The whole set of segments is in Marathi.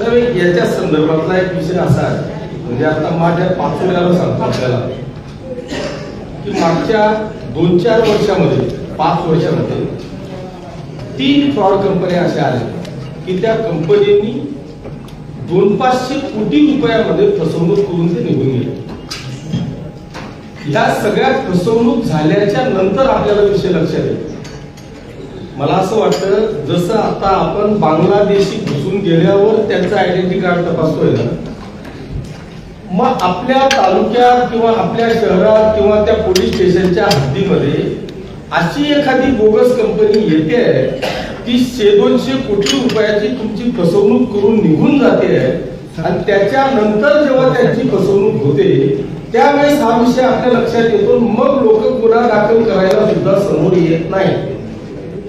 तर याच्या संदर्भातला एक विषय असा आहे. म्हणजे आता माझ्या पाचोळ्याला सांगतो आपल्याला. की मागच्या दोन चार वर्षामध्ये पाच वर्षामध्ये तीन फ्रॉड कंपन्या अशा आल्या की त्या कंपनीनी दोन पाचशे कोटी रुपयामध्ये फसवणूक करून ते निघून गेले. ह्या सगळ्या फसवणूक झाल्याच्यानंतर आपल्याला विषय लक्षात येतो. मला असं वाटतं जसं आता आपण बांगलादेशी घुसून गेल्यावर त्यांचं आयडेंटिटी कार्ड तपासतोय ना मग आपल्या तालुक्यात किंवा आपल्या शहरात किंवा त्या पोलीस स्टेशनच्या हद्दीमध्ये अशी एखादी बोगस कंपनी येते ती शे दोनशे कोटी रुपयाची तुमची फसवणूक करून निघून जाते आणि त्याच्यानंतर जेव्हा त्यांची फसवणूक होते त्यावेळेस हा विषय आपल्या लक्षात येतो मग लोक गुन्हा दाखल करायला सुद्धा समोर येत नाही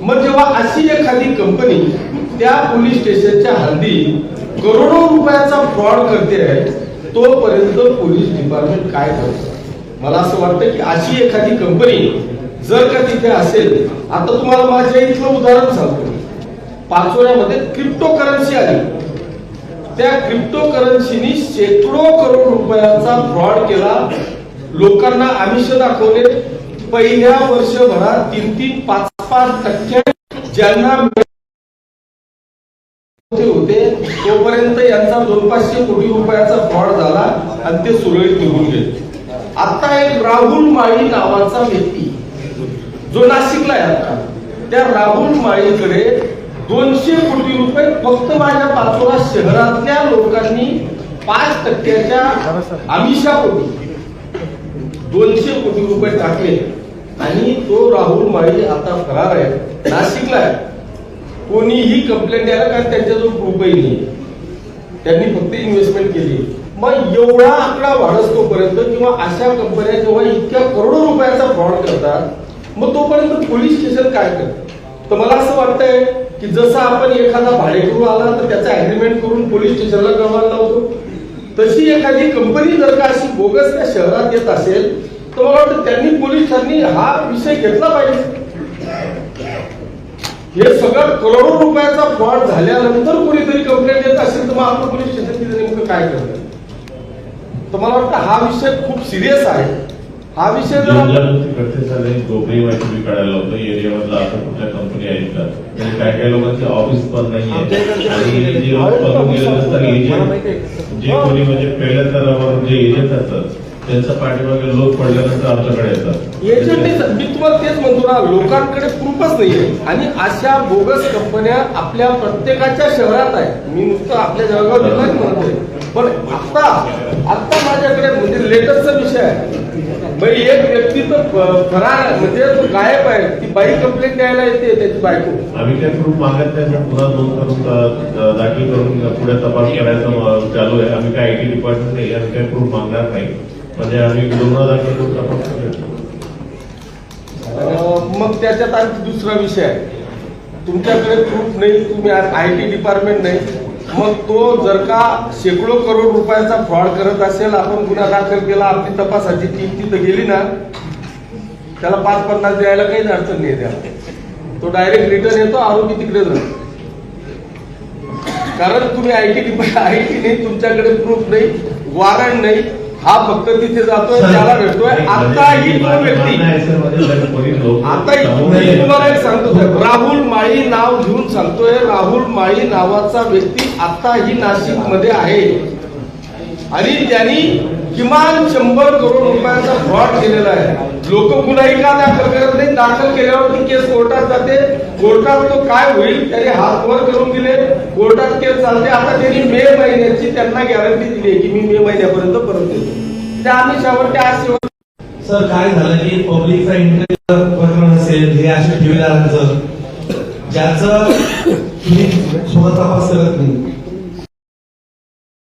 मग जेव्हा अशी एखादी कंपनी त्या पोलीस स्टेशनच्या हद्दी करोडो रुपयाचा फ्रॉड करते आहे तोपर्यंत पोलीस डिपार्टमेंट काय करतं? मला असं वाटतं की अशी एखादी कंपनी जर का तिथे असेल आता तुम्हाला माझ्या इथलं उदाहरण सांगतो पाचोऱ्यामध्ये क्रिप्टो करन्सी आली. त्या क्रिप्टो करन्सीनी शेकडो करोड रुपयाचा फ्रॉड केला. लोकांना आमिष दाखवले. पहिल्या वर्षभरात तीन तीन पाच पाच टक्के ज्यांना होते तोपर्यंत यांचा दोन पाचशे कोटी रुपयाचा फ्रॉड झाला आणि ते सुरळीत निघून गेले. आता एक राहुल माळी नावाचा व्यक्ती जो नाशिकला आहे आता त्या राहुल माळीकडे दोनशे कोटी रुपये फक्त माझ्या पाचोरा शहरातल्या लोकांनी पाच टक्क्याच्या आमिषापोटी दोनशे कोटी रुपये टाकले. आणि तो राहुल माळी आता फरार आहे नाशिकला आहे. कोणीही कंप्लेंट द्यायला कारण त्यांच्याजवळ प्रूफही नाही. त्यांनी फक्त इन्व्हेस्टमेंट केली. मग एवढा आकडा वाढसतोपर्यंत किंवा अशा कंपन्या जेव्हा इतक्या करोडो रुपयाचा फ्रॉड करतात मग तोपर्यंत पोलीस स्टेशन काय करत? तर मला असं वाटतंय की जसं आपण एखादा भाडेकरू आला तर त्याचा अग्रीमेंट करून पोलीस स्टेशनला कळवायला लावतो. तशी एखादी कंपनी जर का अशी बोगस त्या शहरात येत असेल तर मला वाटतं त्यांनी पोलिसांनी हा विषय घेतला पाहिजे. हे सगळं करोडो रुपयाचा फ्रॉड झाल्यानंतर कोणीतरी कंप्लेंट देत असेल तर मग आपलं पोलीस स्टेशन तिथे नेमकं काय करतं तर मला वाटतं हा विषय खूप सिरियस आहे. हा विषय जर काढायला होतं एरियामधला आता कुठल्या कंपनी आहेत का? काय काय लोकांचे ऑफिस पण नाही जे कोणी म्हणजे पहिल्या स्तरावर एजंट असतात त्यांच्या पाठीमागे लोक पडल्यानंतर आमच्याकडे येतात. एजंट मी तुम्हाला तेच म्हणतो ना लोकांकडे प्रूफच नाहीये. आणि अशा बोगस कंपन्या आपल्या प्रत्येकाच्या शहरात आहे मी नुसतं आपल्या जळगाव जिल्ह्यात म्हणतोय. पण आता आता माझ्याकडे म्हणजे लेटेस्टचा विषय आहे. म्हणजे एक व्यक्ती तर फरार आहे, म्हणजे तो गायब आहे. ती बाई कंप्लेंट द्यायला येते त्याची बायको. आम्ही काय प्रूफ मागत नाही. पुन्हा नोंद करून अ, दाखल करून पुढे तपास करायचं चालू आहे. आम्ही काय आय टी डिपार्टमेंट नाही. आम्ही काय प्रूफ मागणार नाही. म्हणजे आम्ही गुन्हा दाखल करून पक्ष मग त्याच्यात आणखी दुसरा विषय आहे. तुमच्याकडे प्रूफ नाही तुम्ही आय टी डिपार्टमेंट नाही. मग तो जर का शेकडो करोड रुपयाचा फ्रॉड करत असेल आपण गुन्हा दाखल केला आपली तपासाची टीम तिथं गेली ना त्याला पाच पन्नास द्यायला काहीच अडचण नाही द्या तो डायरेक्ट रिटर्न येतो आरोपी तिकडे जातो. कारण तुम्ही आय टी आय टी नाही तुमच्याकडे प्रूफ नाही वॉरंट नाही. हा फक्त तिथे जातोय त्याला भेटतोय. आता ही तो व्यक्ती. आता तुम्हाला एक सांगतो राहुल माळी नाव घेऊन सांगतोय. राहुल माळी नावाचा व्यक्ती आता ही नाशिकमध्ये आहे. आणि त्यांनी किमान शंभर करोड रुपयाचा फ्रॉड केलेला आहे. लोक कुणाही का दाखल करत नाही दाखल केल्यावर ती केस कोर्टात जाते. कोर्टात तो काय होईल त्याने हात वर करून दिले. कोर्टात केस चालते. आता त्यांनी मे महिन्याची त्यांना गॅरंटी दिली की मी मे महिन्यापर्यंत परत देतो त्या आम्ही शेवटच्या आज शेवट सर काय झालं की पब्लिकचा इंटरेस्ट प्रकरण असेल हे अशा ठेवीदारांचं ज्याचं तुम्ही स्वतः तपास करत नाही